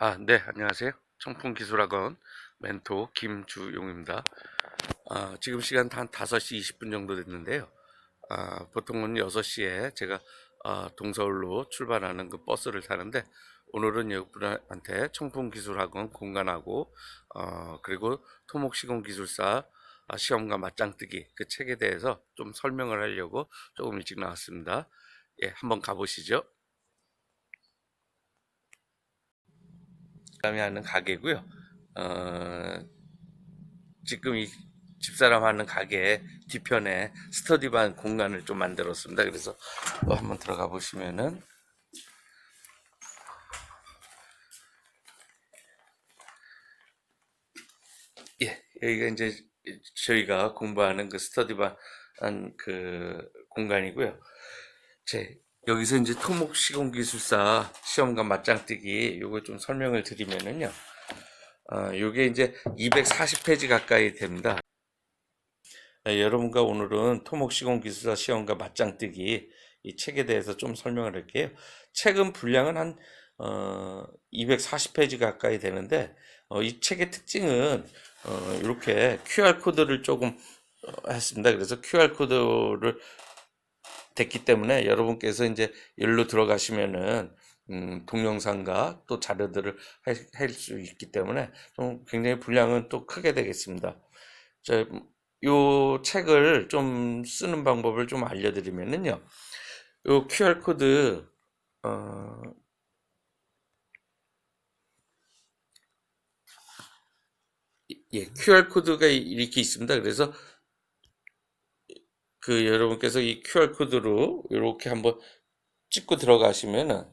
아, 네, 안녕하세요. 청풍기술학원 멘토 김주용입니다. 아, 지금 시간 한 5시 20분 정도 됐는데요. 아, 보통은 6시에 제가 아, 동서울로 출발하는 그 버스를 타는데 오늘은 여러분한테 청풍기술학원 공간하고 어, 그리고 토목시공기술사 아, 시험과 맞짱뜨기 그 책에 대해서 좀 설명을 하려고 조금 일찍 나왔습니다. 예, 한번 가보시죠. 집사람이 하는 가게고요. 어, 지금 이 집사람 하는 가게 뒤편에 스터디반 공간을 좀 만들었습니다. 그래서 또 한번 들어가 보시면은 예, 여기가 이제 저희가 공부하는 그 스터디반 그 공간이고요. 제 여기서 이제 토목 시공 기술사 시험관 맞짱뜨기 요거 좀 설명을 드리면은요. 어, 요게 이제 240페이지 가까이 됩니다. 네, 여러분과 오늘은 토목 시공 기술사 시험과 맞짱뜨기 이 책에 대해서 좀 설명을 할게요. 책은 분량은 한 어, 240페이지 가까이 되는데 어, 이 책의 특징은 어, 이렇게 QR 코드를 조금 어, 했습니다. 그래서 QR 코드를 됐기 때문에 여러분께서 이제 일로 들어가시면은 음, 동영상과 또 자료들을 할 수 있기 때문에 좀 굉장히 분량은 또 크게 되겠습니다. 저, 요 책을 좀 쓰는 방법을 좀 알려드리면은요. 요 QR 코드 어, 예, QR 코드가 이렇게 있습니다. 그래서 그 여러분께서 이 QR 코드로 이렇게 한번 찍고 들어가시면은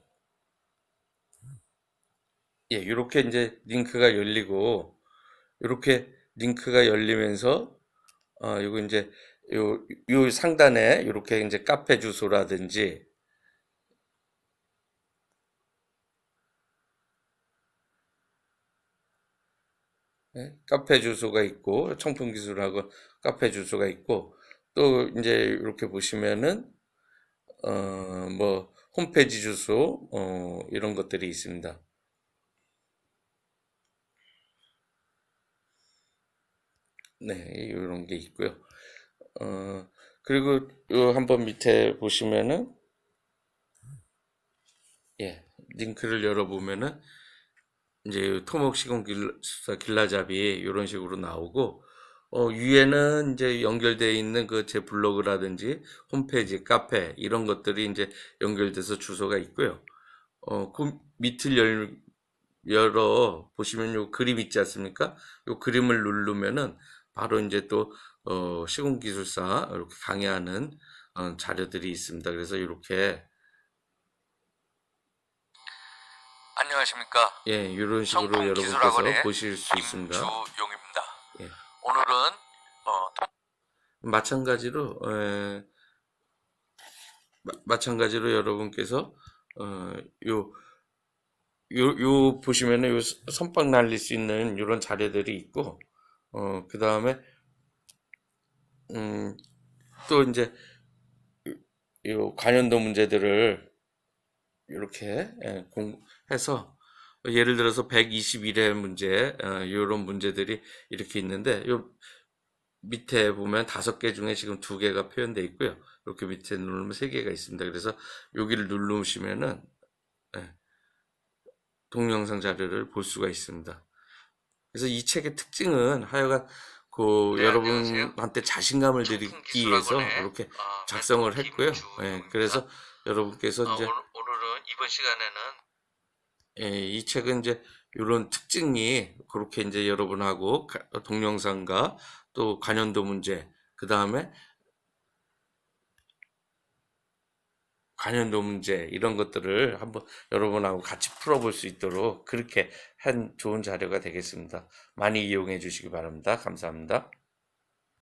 예, 이렇게 이제 링크가 열리고 이렇게 링크가 열리면서 어 이거 이제 요, 요 상단에 이렇게 이제 카페 주소라든지 예, 카페 주소가 있고 청풍 기술하고 카페 주소가 있고 또 이제 이렇게 보시면은 어 뭐 홈페이지 주소 어 이런 것들이 있습니다. 네, 이런 게 있고요. 어 그리고 요 한번 밑에 보시면은 예, 링크를 열어보면은 이제 토목 시공 길라, 길라잡이 이런 식으로 나오고 어, 위에는 이제 연결되어 있는 그 제 블로그라든지 홈페이지, 카페 이런 것들이 이제 연결돼서 주소가 있고요. 어, 그 밑을 열, 열어 보시면 요 그림 있지 않습니까? 요 그림을 누르면은 바로 이제 또 어, 시공기술사 이렇게 강의하는 어, 자료들이 있습니다. 그래서 이렇게 안녕하십니까. 예, 이런 식으로 여러분께서 보실 수 있습니다. 오늘은 어, 토- 마찬가지로 에, 마, 마찬가지로 여러분께서 어, 요, 요, 요 보시면은 요 선빵 날릴 수 있는 이런 자료들이 있고 어, 그 다음에 음, 또 이제 요- 요 관련도 문제들을 이렇게 예, 공해서 예를 들어서 121회 문제 이런 문제들이 이렇게 있는데 요 밑에 보면 다섯 개 중에 지금 두 개가 표현되어 있고요. 이렇게 밑에 누르면 세 개가 있습니다. 그래서 여기를 누르시면은 예, 동영상 자료를 볼 수가 있습니다. 그래서 이 책의 특징은 하여간 그 네, 여러분한테 자신감을 드리기 위해서 이렇게 어, 작성을 했고요. 예, 김주용입니다. 그래서 여러분께서 어, 이제 오늘, 오늘은 이번 시간에는 예, 이 책은 이제 이런 특징이 그렇게 이제 여러분하고 가- 동영상과 또 관련도 문제, 그 다음에 관련도 문제 이런 것들을 한번 여러분하고 같이 풀어볼 수 있도록 그렇게 한 좋은 자료가 되겠습니다. 많이 이용해 주시기 바랍니다. 감사합니다.